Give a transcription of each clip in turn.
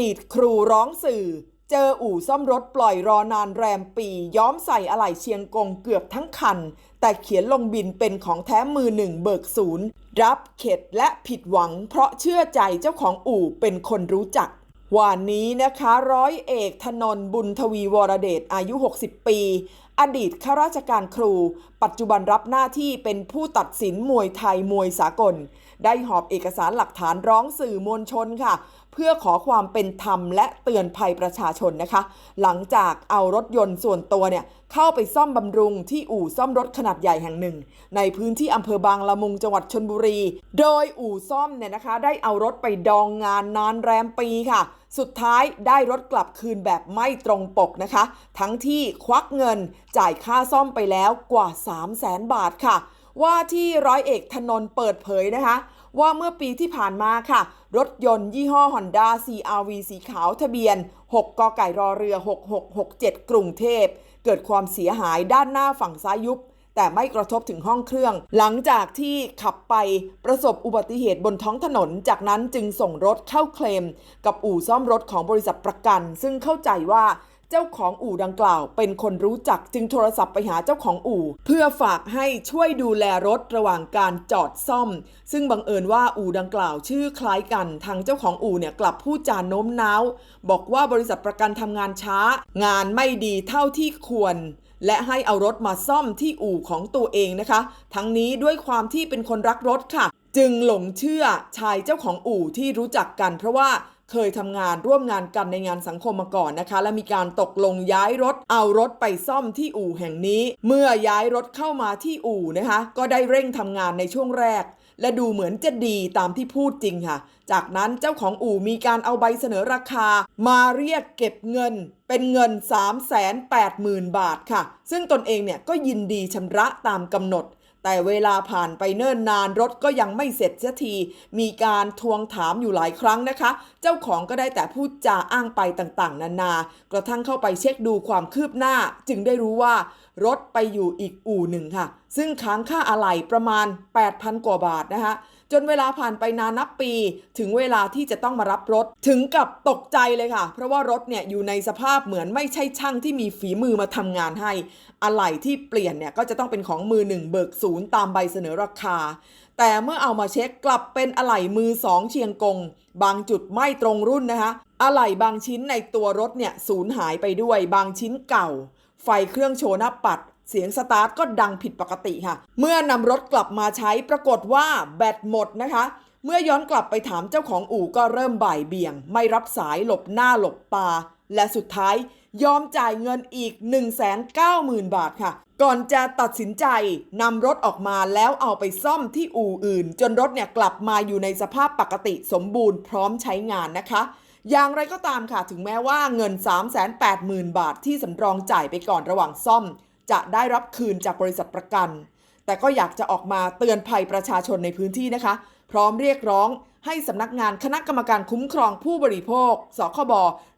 ดีตครูร้องสื่อ เจออู่ซ่อมรถปล่อยรอนานแรมปี ย้อมใส่อะไหล่เชียงกงเกือบทั้งคัน แต่เขียนลงบินเป็นของแท้มือหนึ่งเบิกศูนย์ รับเข็ดและผิดหวัง เพราะเชื่อใจเจ้าของอู่เป็นคนรู้จักวันนี้นะคะร้อยเอกธนนบุญทวีวรเดชอายุ 60 ปี อดีตข้าราชการครู ปัจจุบันรับหน้าที่เป็นผู้ตัดสินมวยไทยมวยสากล ได้หอบเอกสารหลักฐานร้องสื่อมวลชนค่ะ เพื่อขอความเป็นธรรมและเตือนภัยประชาชนนะคะ หลังจากเอารถยนต์ส่วนตัวเนี่ยเข้าไปซ่อมบำรุงที่อู่ซ่อมรถขนาดใหญ่แห่งหนึ่ง ในพื้นที่อำเภอบางละมุงจังหวัดชนบุรี โดยอู่ซ่อมเนี่ยนะคะ ได้เอารถไปดองงานนานแรมปีค่ะ สุดท้ายได้รถกลับคืนแบบไม่ตรงปกนะคะ ทั้งที่ควักเงินจ่ายค่าซ่อมไปแล้วกว่า 3 0 0แสนบาทค่ะ ว่าที่ร้อยเอกธนนท์เปิดเผยนะคะ ว่าเมื่อปีที่ผ่านมาค่ะ รถยนต์ยี่ห้อ Honda CRV สีขาวทะเบียน 6 กไก่รอเรือ 6667 กรุงเทพ เกิดความเสียหายด้านหน้าฝั่งซ้ายยุบ แต่ไม่กระทบถึงห้องเครื่อง หลังจากที่ขับไปประสบอุบัติเหตุบนท้องถนน จากนั้นจึงส่งรถเข้าเคลม กับอู่ซ่อมรถของบริษัทประกัน ซึ่งเข้าใจว่า เจ้าของอู่ดังกล่าว เป็นคนรู้จักจึงโทรศัพท์ไปหาเจ้าของอู่ เพื่อฝากให้ช่วยดูแลรถระหว่างการจอดซ่อม ซึ่งบังเอิญว่าอู่ดังกล่าวชื่อคล้ายกันทางเจ้าของอู่เนี่ยกลับพูดจาโน้มน้าว บอกว่าบริษัทประกันทำงานช้า งานไม่ดีเท่าที่ควรและให้เอารถมาซ่อมที่อู่ของตัวเองนะคะ ทั้งนี้ด้วยความที่เป็นคนรักรถค่ะ จึงหลงเชื่อชายเจ้าของอู่ที่รู้จักกันเพราะว่า เคยทำงานร่วมงานกันในงานสังคมมาก่อนนะคะ และมีการตกลงย้ายรถเอารถไปซ่อมที่อู่แห่งนี้ เมื่อย้ายรถเข้ามาที่อู่นะคะ ก็ได้เร่งทำงานในช่วงแรก และดูเหมือนจะดีตามที่พูดจริงค่ะ จากนั้นเจ้าของอู่มีการเอาใบเสนอราคา มาเรียกเก็บเงิน เป็นเงิน 380,000 บาทค่ะ ซึ่งตนเองเนี่ยก็ยินดีชำระตามกำหนด แต่เวลาผ่านไปเนิ่นนานรถก็ยังไม่เสร็จเสียที มีการทวงถามอยู่หลายครั้งนะคะ เจ้าของก็ได้แต่พูดจาอ้างไปต่างๆ นานา กระทั่งเข้าไปเช็คดูความคืบหน้า จึงได้รู้ว่ารถไปอยู่อีกอู่หนึ่งค่ะ ซึ่งค้างค่าอะไหล่ประมาณ 8,000 กว่าบาทนะคะ จนเวลาผ่านไปนานนับปี ถึงเวลาที่จะต้องมารับรถ ถึงกับตกใจเลยค่ะ เพราะว่ารถเนี่ยอยู่ในสภาพเหมือนไม่ใช่ช่างที่มีฝีมือมาทำงานให้ อะไหล่ที่เปลี่ยนเนี่ยก็จะต้องเป็นของมือหนึ่งเบิกศูนย์ตามใบเสนอราคา แต่เมื่อเอามาเช็คกลับเป็นอะไหล่มือสองเชียงกง บางจุดไม่ตรงรุ่นนะคะ อะไหล่บางชิ้นในตัวรถเนี่ยสูญหายไปด้วย บางชิ้นเก่า ไฟเครื่องโชว์หน้าปัด เสียงสตาร์ทก็ดังผิดปกติค่ะ เมื่อนำรถกลับมาใช้ปรากฏว่าแบตหมดนะคะ เมื่อย้อนกลับไปถามเจ้าของอู่ก็เริ่มบ่ายเบี่ยง ไม่รับสายหลบหน้าหลบตาและสุดท้ายยอมจ่ายเงินอีก 190,000 บาทค่ะ ก่อนจะตัดสินใจนำรถออกมาแล้วเอาไปซ่อมที่อู่อื่น จนรถเนี่ยกลับมาอยู่ในสภาพปกติสมบูรณ์พร้อมใช้งานนะคะ อย่างไรก็ตามค่ะ ถึงแม้ว่าเงิน 380,000 บาทที่สำรองจ่ายไปก่อนระหว่างซ่อม จะได้รับคืนจากบริษัทประกัน แต่ก็อยากจะออกมาเตือนภัยประชาชนในพื้นที่นะคะ พร้อมเรียกร้องให้สำนักงานคณะกรรมการคุ้มครองผู้บริโภค สคบ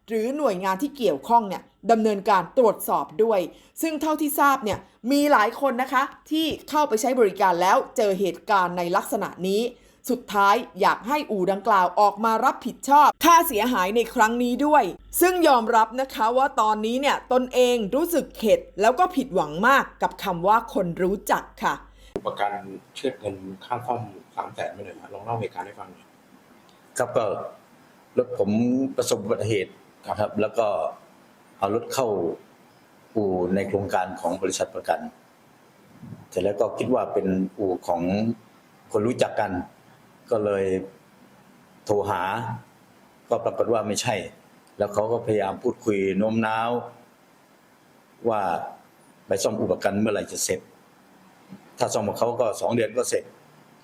หรือหน่วยงานที่เกี่ยวข้องเนี่ยดำเนินการตรวจสอบด้วย ซึ่งเท่าที่ทราบเนี่ยมีหลายคนนะคะที่เข้าไปใช้บริการแล้วเจอเหตุการณ์ในลักษณะนี้ สุดท้ายอยากให้อู่ดังกล่าวออกมารับผิดชอบ ค่าเสียหายในครั้งนี้ด้วย ซึ่งยอมรับนะคะว่าตอนนี้เนี่ยตนเองรู้สึกเข็ด แล้วก็ผิดหวังมากกับคำว่าคนรู้จักค่ะ ประกันเชือดเงินค่าซ่อมสามแสนไปเลยนะลองเล่าเหตุการณ์ให้ฟังหน่อยครับก็รถผมประสบอุบัติเหตุนะครับ แล้วก็เอารถเข้าอู่ในโครงการของบริษัทประกัน เสร็จแล้วก็คิดว่าเป็นอู่ของคนรู้จักกัน ก็เลยโทรหา ก็ปรากฏว่าไม่ใช่ แล้วเขาก็พยายามพูดคุยโน้มน้าว ว่าไปซ่อมอุปกรณ์เมื่อไหร่จะเสร็จ ถ้าซ่อมของเขาก็สองเดือนก็เสร็จ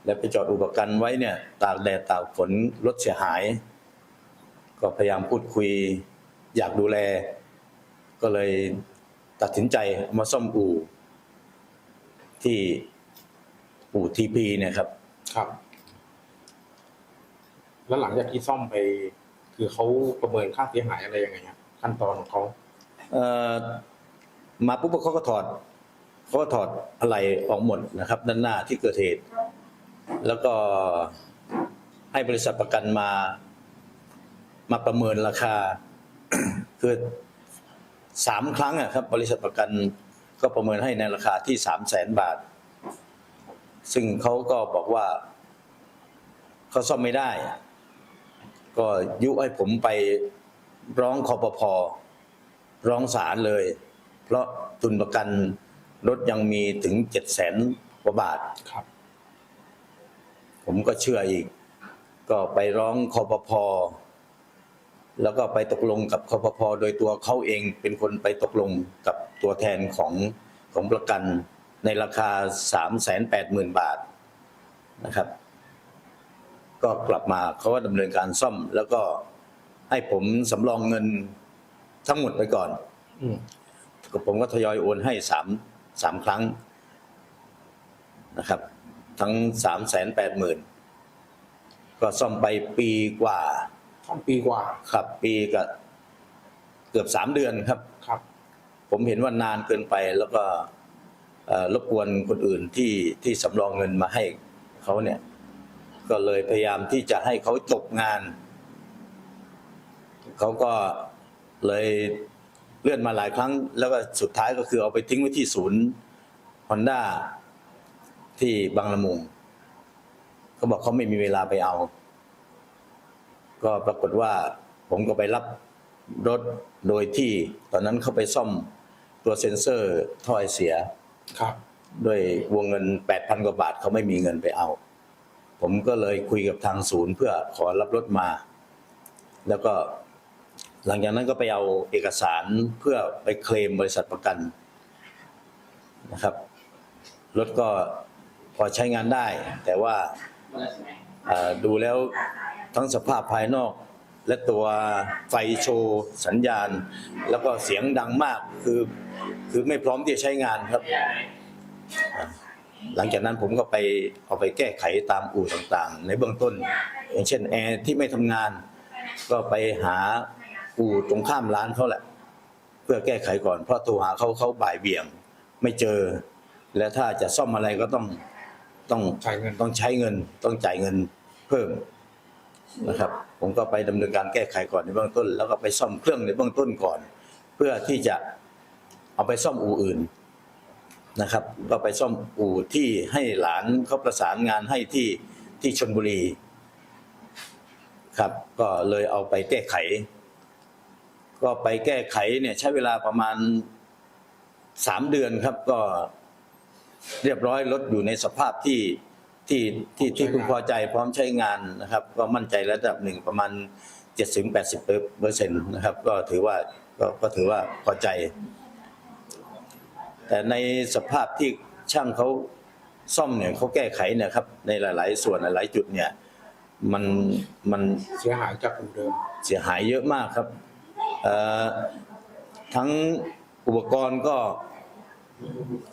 แล้วไปจอดอุปกรณ์ไว้เนี่ยตากแดดตากฝนรถเสียหาย ก็พยายามพูดคุยอยากดูแล ก็เลยตัดสินใจมาซ่อมอู่ที่อู่ทีพีเนี่ยครับ ครับ แล้วหลังจากที่ซ่อมไป คือเขาประเมินค่าเสียหายอะไรยังไงครับขั้นตอนของเขาเอ่อมาปุ๊บเขาก็ถอดเขาก็ถอดอะไรออกหมดนะครับ ด้านหน้าที่เกิดเหตุ แล้วก็ให้บริษัทประกันมา มาประเมินราคา คือสามครั้งอะครับ บริษัทประกันก็ประเมินให้ในราคาที่สามแสนบาท ซึ่งเขาก็บอกว่าเขาซ่อมไม่ได้ ก็ยุให้ผมไปร้องคอปพร้องศาลเลย เพราะทุนประกันรถยังมีถึงเจ็ดแสนกว่าบาทครับ ผมก็เชื่ออีก ก็ไปร้องคอปพแล้วก็ไปตกลงกับคอปพโดยตัวเขาเองเป็นคนไปตกลงกับตัวแทนของของประกันในราคา3 8 0 0 0 0บาทนะครับ ก็กลับมาเขาก็ดำเนินการซ่อม แล้วก็ให้ผมสำรองเงินทั้งหมดไปก่อนอืมก็ผมก็ทยอยโอนให้สามสามครั้งนะครับ ทั้งสามแสนแปดหมื่นก็ซ่อมไปปีกว่าสองปีกว่า ครับ ปีกับเกือบสามเดือนครับครับ ผมเห็นว่านานเกินไปแล้วก็เอ่อรบกวนคนอื่นที่ที่สำรองเงินมาให้เขาเนี่ย ก็เลยพยายามที่จะให้เขาจบงาน เขาก็เลยเลื่อนมาหลายครั้ง แล้วก็สุดท้ายก็คือเอาไปทิ้งไว้ที่ศูนย์ฮอนด้าที่บางละมุงเขาบอกเขาไม่มีเวลาไปเอา ก็ปรากฏว่าผมก็ไปรับรถโดยที่ตอนนั้นเขาไปซ่อมตัวเซ็นเซอร์ท่อไอเสีย ครับ ด้วยวงเงิน 8,000 กว่าบาทเขาไม่มีเงินไปเอา ผมก็เลยคุยกับทางศูนย์เพื่อขอรับรถมา แล้วก็หลังจากนั้นก็ไปเอาเอกสารเพื่อไปเคลมบริษัทประกันนะครับ รถก็พอใช้งานได้ แต่ว่าดูแล้วทั้งสภาพภายนอก และตัวไฟโชว์สัญญาณ แล้วก็เสียงดังมากคือคือไม่พร้อมที่จะใช้งานครับ หลังจากนั้นผมก็ไปเอาไปแก้ไขตามอู่ต่างๆ ในเบื้องต้น อย่างเช่นแอร์ที่ไม่ทำงาน ก็ไปหาอู่ตรงข้ามร้านเขาแหละ เพื่อแก้ไขก่อนเพราะโทรหาเขาเขาบ่ายเบี่ยง ไม่เจอ และถ้าจะซ่อมอะไรก็ต้องต้องจ่ายเงินต้องใช้เงินต้องจ่ายเงินเพิ่มนะครับ ผมก็ไปดำเนินการแก้ไขก่อนในเบื้องต้น แล้วก็ไปซ่อมเครื่องในเบื้องต้นก่อน เพื่อที่จะเอาไปซ่อมอู่อื่น นะครับ ก็ไปซ่อมอู่ที่ให้หลานเขาประสานงานให้ที่ที่ชนบุรี ครับ ก็เลยเอาไปแก้ไข ก็ไปแก้ไขเนี่ยใช้เวลาประมาณสามเดือนครับก็เรียบร้อยรถอยู่ในสภาพที่ที่ที่ที่พึงพอใจพร้อมใช้งานนะครับ ก็มั่นใจระดับหนึ่งประมาณเจ็ดสิบแปดสิบเปอร์เซ็นต์นะครับ ก็ถือว่าก็ก็ถือว่าพอใจ แต่ในสภาพที่ช่างเขาซ่อมเนี่ยเขาแก้ไขเนี่ยครับ ในหลาย ๆ ส่วนหลายๆจุดเนี่ย มันมันเสียหายจากอู่เดิม เสียหายเยอะมากครับเอ่อทั้งอุปกรณ์ก็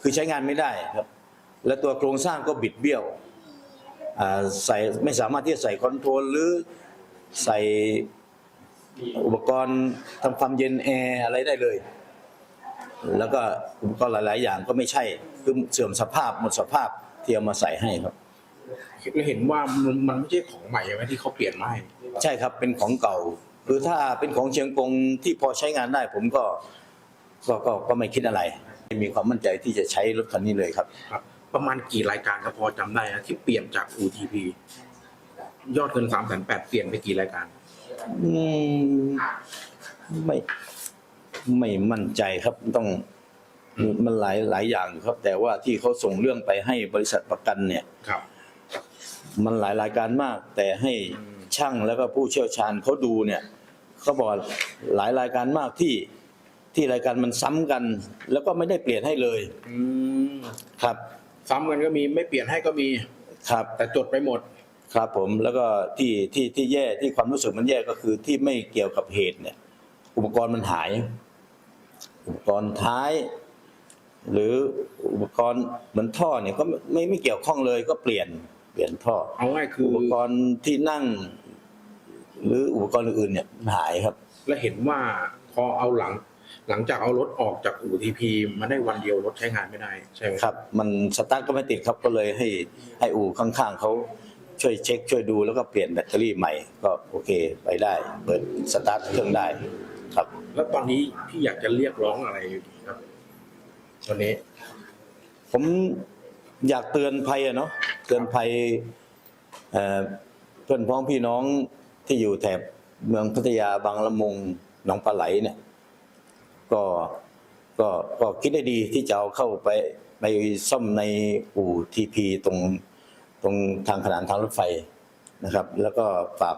คือใช้งานไม่ได้ครับ และตัวโครงสร้างก็บิดเบี้ยวอ่าใส่ไม่สามารถที่จะใส่คอนโทรลหรือใส่อุปกรณ์ทำความเย็นแอร์อะไรได้เลย แล้วก็อุปกรณ์หลาย ๆ อย่างก็ไม่ใช่คือเสื่อมสภาพหมดสภาพที่เอามาใส่ให้ครับเราเห็นว่ามันมันไม่ใช่ของใหม่ใช่ไหมที่เขาเปลี่ยนมาให้ใช่ครับเป็นของเก่าคือถ้าเป็นของเชียงกงที่พอใช้งานได้ ผมก็ก็ก็ก็ไม่คิดอะไร มีความมั่นใจที่จะใช้รถคันนี้เลยครับ ครับ ประมาณกี่รายการครับพอจำได้นะที่เปลี่ยนจาก UTP ยอดเงินสามแสนแปดเปลี่ยนไปกี่รายการ อืมไม่ ไม่มั่นใจครับต้องมันหลายหลายอย่างครับ แต่ว่าที่เขาส่งเรื่องไปให้บริษัทประกันเนี่ยครับ มันหลายรายการมาก แต่ให้อืมช่างแล้วก็ผู้เชี่ยวชาญเขาดูเนี่ยเขาบอกหลายรายการมากที่ที่รายการมันซ้ำกัน แล้วก็ไม่ได้เปลี่ยนให้เลยอืมครับ ซ้ำกันก็มีไม่เปลี่ยนให้ก็มีครับ แต่จดไปหมดครับผมแล้วก็ที่ที่ที่แย่ที่ความรู้สึกมันแย่ก็คือที่ไม่เกี่ยวกับเหตุเนี่ย อุปกรณ์มันหาย อุปกรณ์ท้าย หรืออุปกรณ์เหมือนท่อเนี่ยก็ไม่ไม่เกี่ยวข้องเลยก็เปลี่ยนเปลี่ยนท่อเอาง่ายคืออุปกรณ์ที่นั่ง หรืออุปกรณ์อื่นๆเนี่ยหายครับ และเห็นว่าพอเอาหลัง หลังจากเอารถออกจากอู่ทีพีมาได้วันเดียวรถใช้งานไม่ได้ใช่ไหมครับ มันสตาร์ทก็ไม่ติดครับก็เลยให้ให้อู่ข้างๆเขาช่วยเช็คช่วยดูแล้วก็เปลี่ยนแบตเตอรี่ใหม่ ก็โอเคไปได้ เปิดสตาร์ทเครื่องได้ ครับ แล้วตอนนี้พี่อยากจะเรียกร้องอะไรอยู่ดีครับวันนี้ ผมอยากเตือนภัยอะเนาะเตือนภัยเอ่อเพื่อนพ้องพี่น้องที่อยู่แถบเมืองพัทยาบางละมุงหนองปลาไหลเนี่ย ก็ก็ก็คิดได้ดีที่จะเอาเข้าไปไปซ่อมในอู่ทีพีตรงตรงทางขนานทางรถไฟนะครับ แล้วก็ฝาก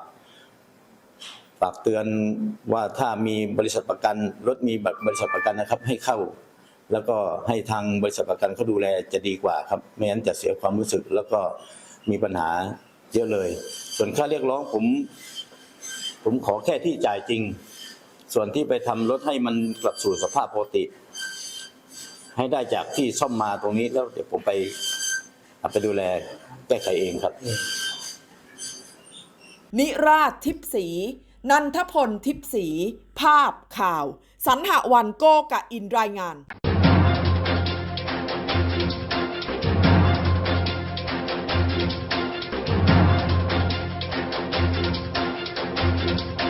ฝากเตือนว่าถ้ามีบริษัทประกันรถมีบัตรบริษัทประกันนะครับ ให้เข้า แล้วก็ให้ทางบริษัทประกันเขาดูแลจะดีกว่าครับ ไม่งั้นจะเสียความรู้สึกแล้วก็มีปัญหาเยอะเลย ส่วนค่าเรียกร้องผม ผมขอแค่ที่จ่ายจริง ส่วนที่ไปทำรถให้มันกลับสู่สภาพปกติ ให้ได้จากที่ซ่อมมาตรงนี้แล้วเดี๋ยวผมไปเอาไปดูแลแก้ไขเองครับ นิราชทิพสี นันทพลทิพสี ภาพข่าว สันหวันโกกะอินรายงาน